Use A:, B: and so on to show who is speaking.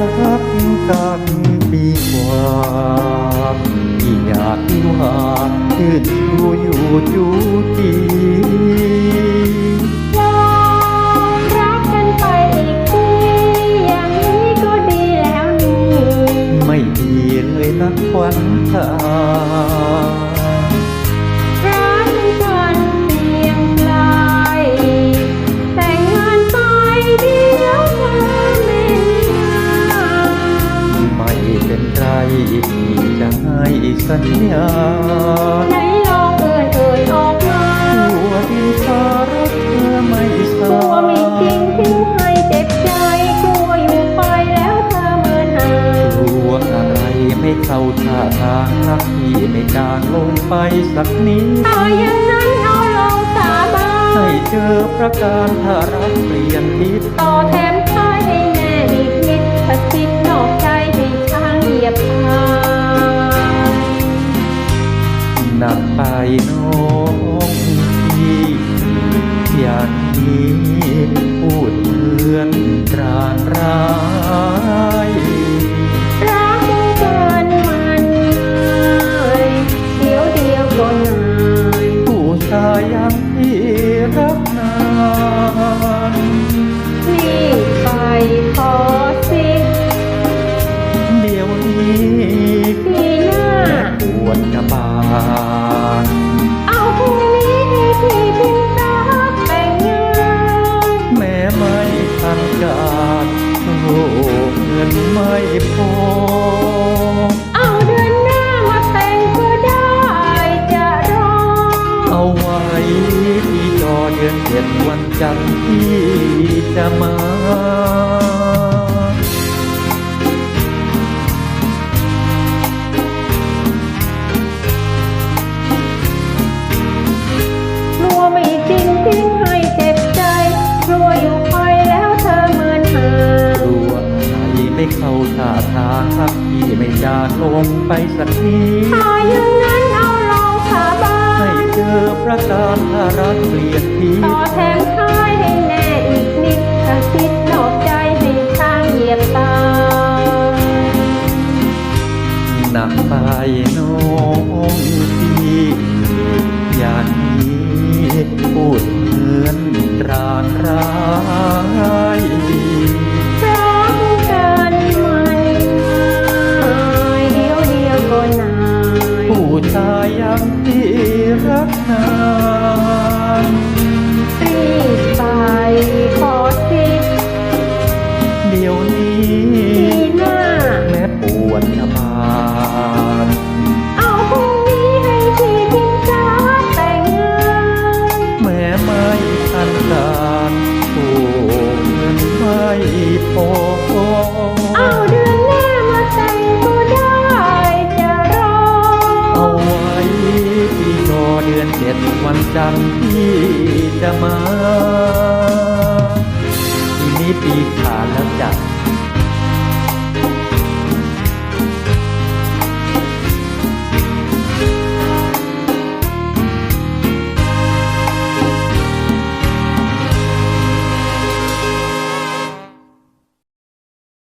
A: รักกันปีกว่าที่อยากที่ว่าชื่นชูอยู่จูจี
B: ลองรักกันไปอีกทีอย่างนี้ก็ดีแล้วนี่
A: ไม่ดีเลยนะควันตา จะให้สัญญา
B: ไหนลองเอ่ยเอ่ยออกมา
A: หัวดินฟ้ารักเธอไม่สาก
B: ลัวมีจริงทิ้งให้เจ็บใจกลัวอยู่ไปแล้วเธอเมินหาย
A: กลัวอะไรไม่เข้าท่าทางรักที่ไม่จางลงไปสักนิด
B: ถ้าอย่างนั้นเอาลองสาบาน
A: ให้เจอประการถ้ารักเปลี่ยนทิศ
B: ต่อแถมท้ายให้แน่อีกนิดถ้าคิดนอกใจให้ช้างเหยียบทา
A: อ เดือนเจ็ดวันจันทร์ที่จะมา
B: กลัวไม่จริงทิ้งให้เจ็บใจกลัวอยู่ไปแล้วเธอเหมินหา
A: รู้ว่าใครไม่เข้าท่าทางครับที่ไม่จางลงไปสักที
B: ถ้าอย่างนั้นเอาลองสาบา
A: ให้เจอประการถ้ารักเปลี่ยนที่
B: นัก
A: ไปน้องพี่ อย่างนี้พูด สั่งพี่จะมา ที่นปีก